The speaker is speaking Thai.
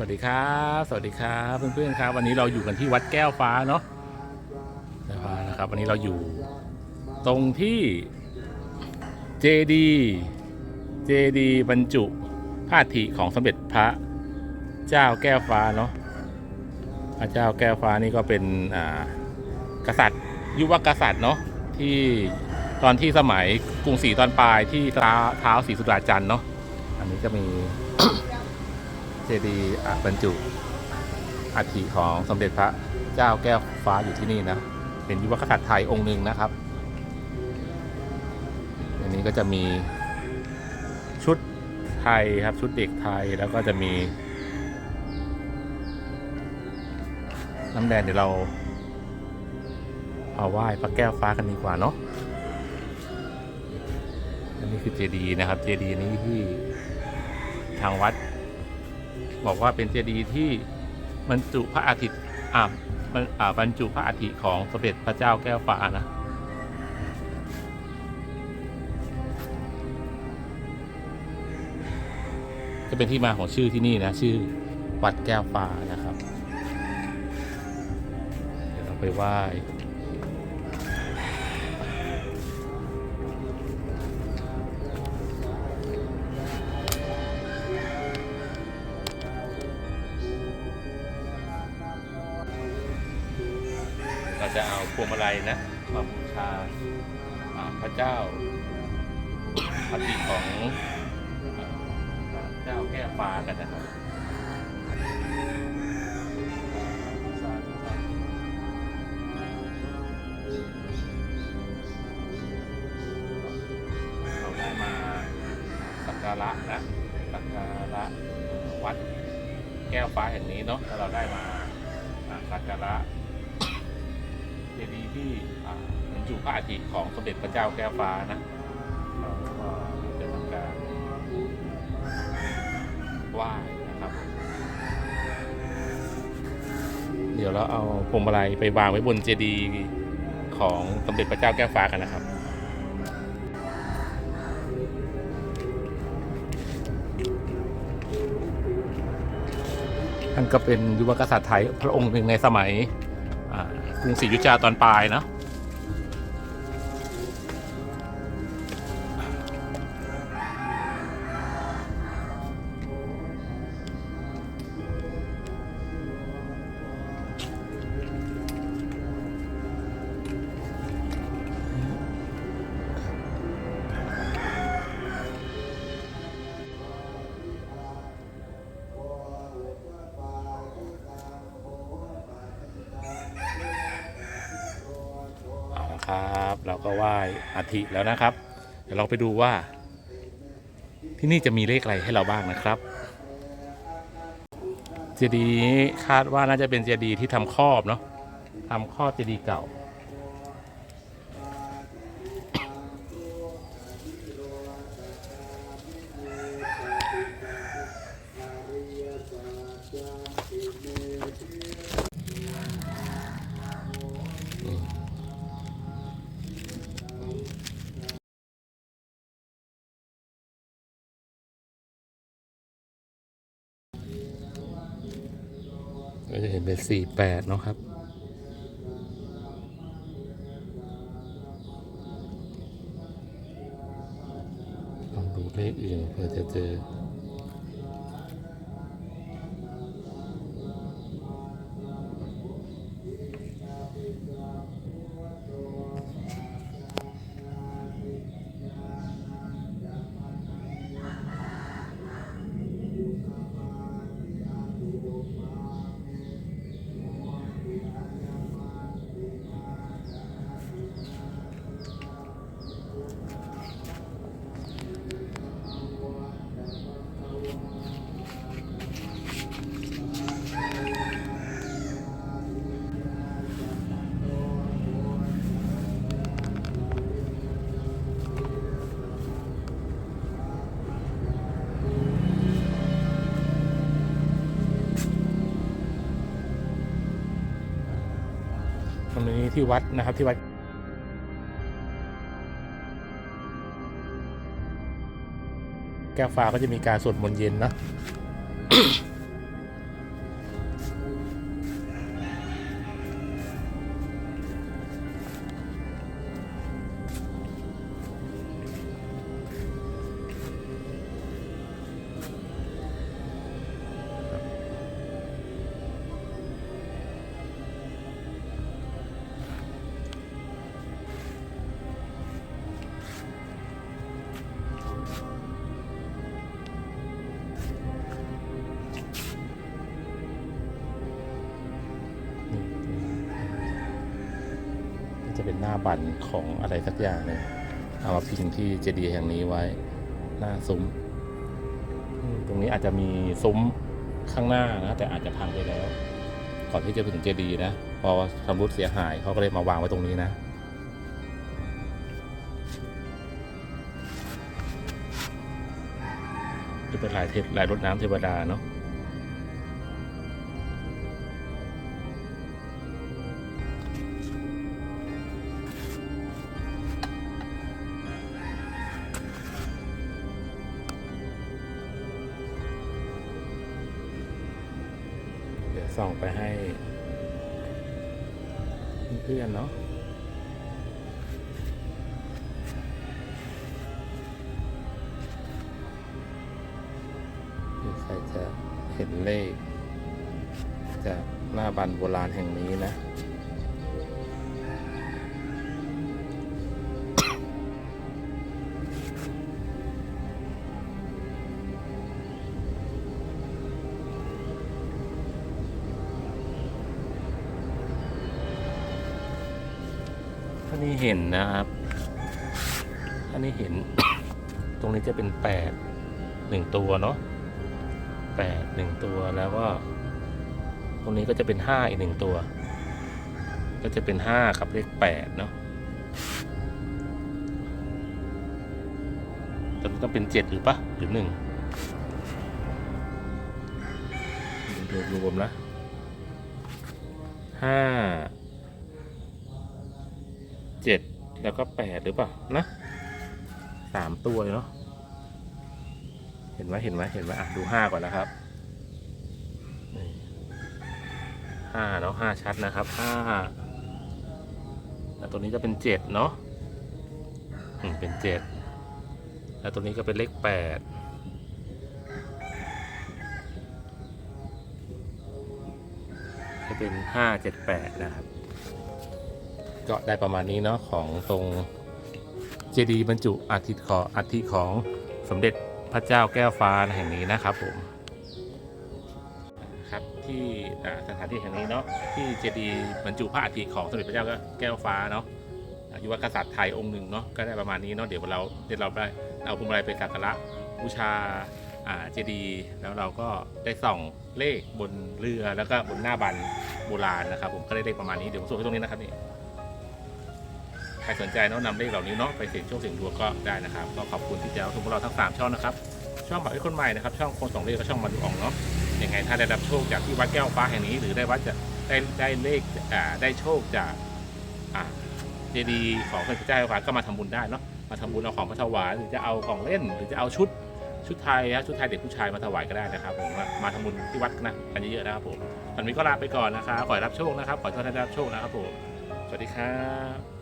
สวัสดีครับสวัสดีครับเพื่อนๆครับ วันนี้เราอยู่กันที่วัดแก้วฟ้าเนาะแก้วฟ้านะครับ วันนี้เราอยู่ตรงที่เจดีเจดีบรรจุพระอัฐิของสมเด็จพระเจ้าแก้วฟ้าเนาะพระเจ้าแก้วฟ้านี่ก็เป็นอ่ากษัตริย์ยุวกษัตริย์เนาะที่ตอนที่สมัยกรุงศรีตอนปลายที่ท้าเท้าวศรีสุดาจันทร์เนาะอันนี้จะมี เจดีย์บรรจุอัฐิของสมเด็จพระเจ้าแก้วฟ้าอยู่ที่นี่นะเป็นยุวกษัตริย์ไทยองค์หนึ่งนะครับ อันนี้ก็จะมีชุดไทยครับชุดเด็กไทยแล้วก็จะมี น้ำแดงเดี๋ยวเราเอาไหว้พระแก้วฟ้ากันดีกว่าเนาะอันนี้คือเจดีย์นะครับ เจดีย์นี้ที่ทางวัด บอกว่าเป็นเจดีย์ที่บรรจุพระอาทิตย์อ่าบรรอ่าบรรจุพระอาทิตย์ของสมเด็จพระเจ้าแก้วฟ้านะจะเป็นที่มาของชื่อที่นี่นะ ชื่อวัดแก้วฟ้านะครับ เดี๋ยวเราไปไหว้ จะเอาพวงมาลัยนะมาบูชาพระเจ้าพระติของพระเจ้าแก้วฟ้ากันนะครับเราได้มาสักการะนะสักการะวัดแก้วฟ้าแห่งนี้เนาะแล้วเราได้มาสักการะ จดีย์ที่บรรจุพระอาทิตย์ของสมเด็จพระเจ้าแก้วฟ้านะเราก็จะทำการไหว้นะครับ เดี๋ยวเราเอาพวงมาลัยไปวางไว้บนเจดีย์ของสมเด็จพระเจ้าแก้วฟ้ากันนะครับท่านก็เป็นยุวกษัตริย์ไทยพระองค์หนึ่งในสมัย กรุงศรีอยุธยาตอนปลายเนาะ เราก็ไหว้อาทิแล้วนะครับ เดี๋ยวเราไปดูว่า ที่นี่จะมีเลขอะไรให้เราบ้างนะครับเจดีย์คาดว่าน่าจะเป็นเจดีย์ที่ทำครอบเนาะทำครอบเจดีย์เก่า ก็จะเห็นเป็นสี่แปดเนาะครับ ลองดูเลขอื่นเผื่อจะเจอ ที่วัดนะครับที่วัดแก้วฟ้าก็จะมีการสวดมนต์เย็นนะ เป็นหน้าบันของอะไรสักอย่างหนึ่งเอามาพิงที่เจดีย์แห่งนี้ไว้ หน้าซุ้ม ตรงนี้อาจจะมีซุ้มข้างหน้านะ แต่อาจจะพังไปแล้ว ก่อนที่จะถึงเจดีย์นะ พอชำรุดเสียหายเขาก็เลยมาวางไว้ตรงนี้นะจะเป็นลายเทศลายรดน้ำเทวดาเนาะ ส่องไปให้เพื่อนๆเนาะใครจะเห็นเลขจากหน้าบันโบราณแห่งนี้นะ นี่เห็นนะครับถ้านี่เห็น ตรงนี้จะเป็นแปดหนึ่งตัวเนาะแปดหนึ่งตัวแล้วก็ ตรงนี้ก็จะเป็นห้าอีกหนึ่งตัว ก็จะเป็นห้ากับเลขแปดเนาะตรงนี้ต้องเป็นเจ็ดหรือปะหรือหนึ่งรวมรวมๆนะห้าเจ็ด แล้วก็แปดหรือเปล่านะสามตัวเนาะเห็นไหมเห็นไหมเห็นไหมอะดูห้าก่อนนะครับห้าเนาะห้าชัดนะครับห้าแล้วตัวนี้จะเป็นเจ็ดเนาะอืมเป็นเจ็ดแล้วตัวนี้ก็เป็นเลขแปดจะเป็นห้าเจ็ดแปดนะครับ ก็ได้ประมาณนี้เนาะของตรงเจดีย์บรรจุอัฐิของอัฐิของสมเด็จพระเจ้าแก้วฟ้าแห่งนี้นะครับผมครับที่สถานที่แห่งนี้เนาะที่เจดีย์บรรจุพระอัฐิของสมเด็จพระเจ้าแก้วฟ้าเนาะอายุวกษัตริย์ไทยองค์หนึ่งเนาะก็ได้ประมาณนี้เนาะเดี๋ยวเราเดี๋ยวเราได้เอาพวงมาลัยไปสักการะบูชาเจดีย์แล้วเราก็ได้ส่องเลขบนเรือแล้วก็บนหน้าบันโบราณนะครับ ผมก็ได้เลขประมาณนี้เดี๋ยวผมส่งให้ตรงนี้นะครับนี่ ครสนใจเนาะนำเลขเหล่านี้เนาะไปเสี่ยงโชคเสี่ยงดวงก็ได้นะครับ ก็ขอบคุณที่จะเอาทุกพวกเราทั้งสามช่องนะครับ ช่องบอกให้คนใหม่นะครับ ช่องคนสองเลขก็ช่องมาดูอองเนาะ ยังไงถ้าได้รับโชคจากที่วัดแก้วฟ้าแห่งนี้ หรือได้วัดจะได้ได้เลขอ่าได้โชคจากอ่าเจดีย์ของพระเจ้าฟ้าก็มาทำบุญได้เนาะ มาทำบุญเอาของมาถวายหรือจะเอาของเล่น หรือจะเอาชุดชุดไทยนะชุดไทยเด็กผู้ชายมาถวายก็ได้นะครับผมมามาทำบุญที่วัดนะกันเยอะๆนะครับผมตอนนี้ก็ลาไปก่อนนะครับขอรับโชคนะครับขอให้ทุกท่านได้รับโชคนะครับผมสวัสดีครับ